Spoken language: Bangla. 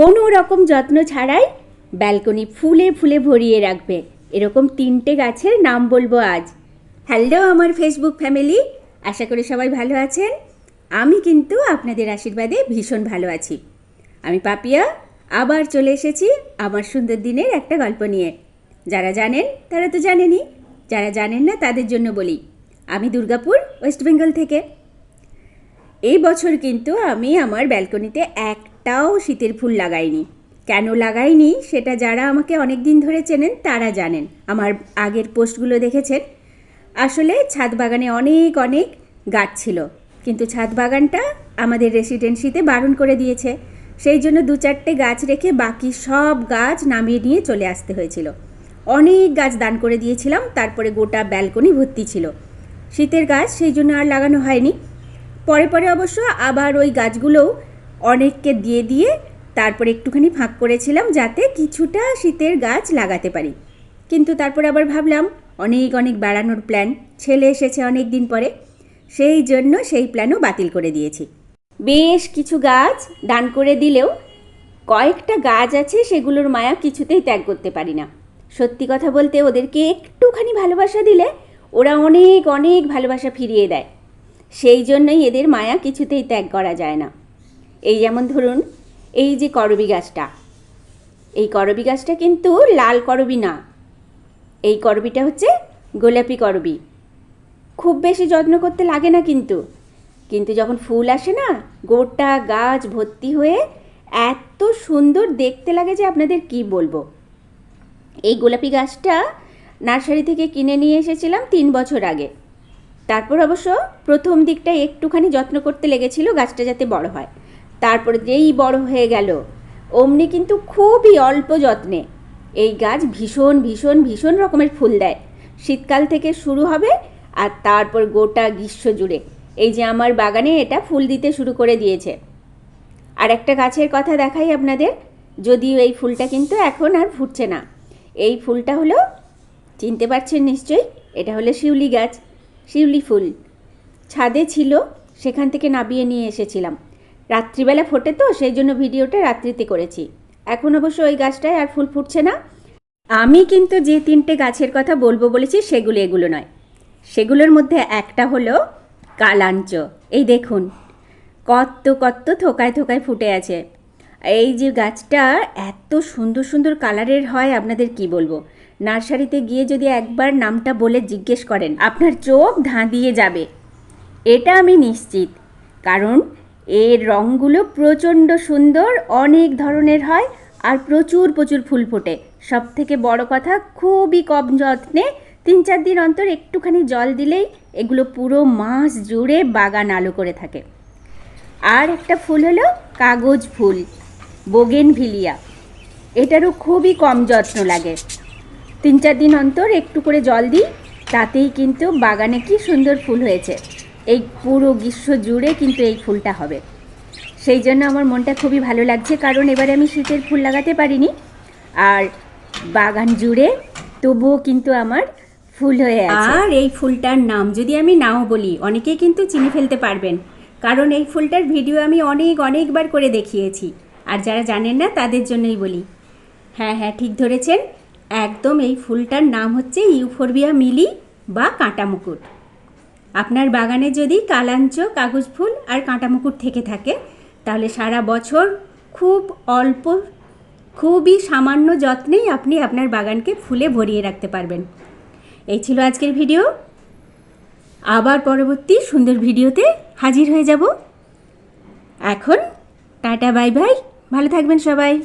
কোনো রকম যত্ন ছাড়াই ব্যালকনি ফুলে ফুলে ভরিয়ে রাখবে। এরকম তিনটে গাছের নাম বলব আজ। হ্যালো আমার ফেসবুক ফ্যামিলি আশা করি সবাই ভালো আছেন। আমি কিন্তু আপনাদের আশীর্বাদে ভীষণ ভালো আছি। আমি পাপিয়া, আবার চলে এসেছি আমার সুন্দর দিনের একটা গল্প নিয়ে। যারা জানেন, তারা তো জানেনই যারা জানেন না, তাদের জন্য বলি। আমি দুর্গাপুর ওয়েস্ট বেঙ্গল থেকে। এই বছর কিন্তু আমি আমার ব্যালকনিতে একটাও শীতের ফুল লাগাইনি। কেন লাগাইনি সেটা যারা আমাকে অনেক দিন ধরে চেনেন তারা জানেন। আমার আগের পোস্টগুলো দেখেছেন। আসলে ছাদ বাগানে অনেক অনেক গাছ ছিল। কিন্তু ছাদ বাগানটা আমাদের রেসিডেন্সিতে বারণ করে দিয়েছে। সেই জন্য দু চারটে গাছ রেখে বাকি সব গাছ নামিয়ে নিয়ে চলে আসতে হয়েছিল। অনেক গাছ দান করে দিয়েছিলাম, তারপরে গোটা ব্যালকনি ভর্তি ছিল। শীতের গাছ সেই জন্য আর লাগানো হয়নি। পরে পরে অবশ্য আবার ওই গাছগুলোও অনেককে দিয়ে দিয়ে তারপর একটুখানি ফাঁক করেছিলাম যাতে কিছুটা শীতের গাছ লাগাতে পারি। কিন্তু তারপর আবার ভাবলাম, অনেক অনেক বেড়ানোর প্ল্যান ছেলে এসেছে অনেক দিন পরে। সেই জন্য সেই প্ল্যানও বাতিল করে দিয়েছি। বেশ কিছু গাছ দান করে দিলেও কয়েকটা গাছ আছে সেগুলোর মায়া কিছুতেই ত্যাগ করতে পারি না। সত্যি কথা বলতে ওদেরকে একটুখানি ভালোবাসা দিলে ওরা অনেক অনেক ভালোবাসা ফিরিয়ে দেয়। সেই জন্যই এদের মায়া কিছুতেই ত্যাগ করা যায় না। এই যেমন ধরুন, এই যে করবি গাছটা, এই করবি গাছটা কিন্তু লাল করবি না। এই করবিটা হচ্ছে গোলাপি করবি। খুব বেশি যত্ন করতে লাগে না কিন্তু। কিন্তু যখন ফুল আসে না, গোটা গাছ ভর্তি হয়ে এত সুন্দর দেখতে লাগে যে আপনাদের কি বলব। এই গোলাপি গাছটা নার্সারি থেকে কিনে নিয়ে এসেছিলাম তিন বছর আগে। তারপর অবশ্য প্রথম দিকটা একটুখানি যত্ন করতে লেগেছিল গাছটা যাতে বড় হয়। তারপর যেই বড় হয়ে গেল, অমনি কিন্তু খুবই অল্প যত্নে। এই গাছ ভীষণ ভীষণ ভীষণ রকমের ফুল দেয়। শীতকাল থেকে শুরু হবে আর তারপর গোটা গ্রীষ্ম জুড়ে। এই যে আমার বাগানে এটা ফুল দিতে শুরু করে দিয়েছে। আর একটা গাছের কথা দেখাই আপনাদের, যদিও এই ফুলটা কিন্তু এখন আর ফুটছে না। এই ফুলটা হলো, চিনতে পারছেন নিশ্চয়ই, এটা হলো শিউলি গাছ, শিউলি ফুল। ছাদে ছিল, সেখান থেকে নাবিয়ে নিয়ে এসেছিলাম। রাত্রিবেলা ফোটে তো, সেই জন্য ভিডিওটা রাত্রিতে করেছি। এখন অবশ্য ওই গাছটায় আর ফুল ফুটছে না। আমি কিন্তু যে তিনটে গাছের কথা বলব বলেছি, সেগুলো এগুলো নয়। সেগুলোর মধ্যে একটা হলো কালাঞ্চ। এই দেখুন কত কত থোকায় থোকায় ফুটে আছে। এই যে গাছটা এত সুন্দর সুন্দর কালারের হয়, আপনাদের কি বলব? নার্সারিতে গিয়ে যদি একবার নামটা বলে জিজ্ঞেস করেন, আপনার চোখ ধাঁধিয়ে যাবে। এটা আমি নিশ্চিত, কারণ এর রঙগুলো প্রচণ্ড সুন্দর, অনেক ধরনের হয় আর প্রচুর প্রচুর ফুল ফোটে। সব থেকে বড় কথা, খুবই কম যত্নে তিন চার দিন অন্তর একটুখানি জল দিলেই এগুলো পুরো মাস জুড়ে বাগান আলো করে থাকে। আর একটা ফুল হলো কাগজ ফুল বোগেনভিলিয়া এটারও খুবই কম যত্ন লাগে। তিন চার দিন অন্তর একটু করে জল দিই, তাতেই কিন্তু বাগানে কি সুন্দর ফুল হয়েছে। এই পুরো গ্রীষ্ম জুড়ে কিন্তু এই ফুলটা হবে। সেই জন্য আমার মনটা খুবই ভালো লাগছে, কারণ এবারে আমি শীতের ফুল লাগাতে পারিনি। আর বাগান জুড়ে তবুও কিন্তু আমার ফুল হয়ে আছে। আর এই ফুলটার নাম যদি আমি নাও বলি, অনেকেই কিন্তু চিনে ফেলতে পারবেন। কারণ এই ফুলটার ভিডিও আমি অনেক, অনেকবার করে দেখিয়েছি। আর যারা জানেন না, তাদের জন্যই বলি। হ্যাঁ হ্যাঁ ঠিক ধরেছেন। একদম এই ফুলটার নাম হচ্ছে ইউফোরবিয়া মিলি বা কাঁটা মুকুট। আপনার বাগানে যদি কালাঞ্চ, কাগজ ফুল আর কাঁটা মুকুট থেকে থাকে, তাহলে সারা বছর খুব অল্প, খুবই সামান্য যত্নেই আপনি আপনার বাগানকে ফুলে ভরিয়ে রাখতে পারবেন। এই ছিল আজকের ভিডিও। আবার পরবর্তী সুন্দর ভিডিওতে হাজির হয়ে যাব। এখন টাটা, বাই বাই। ভালো থাকবেন সবাই।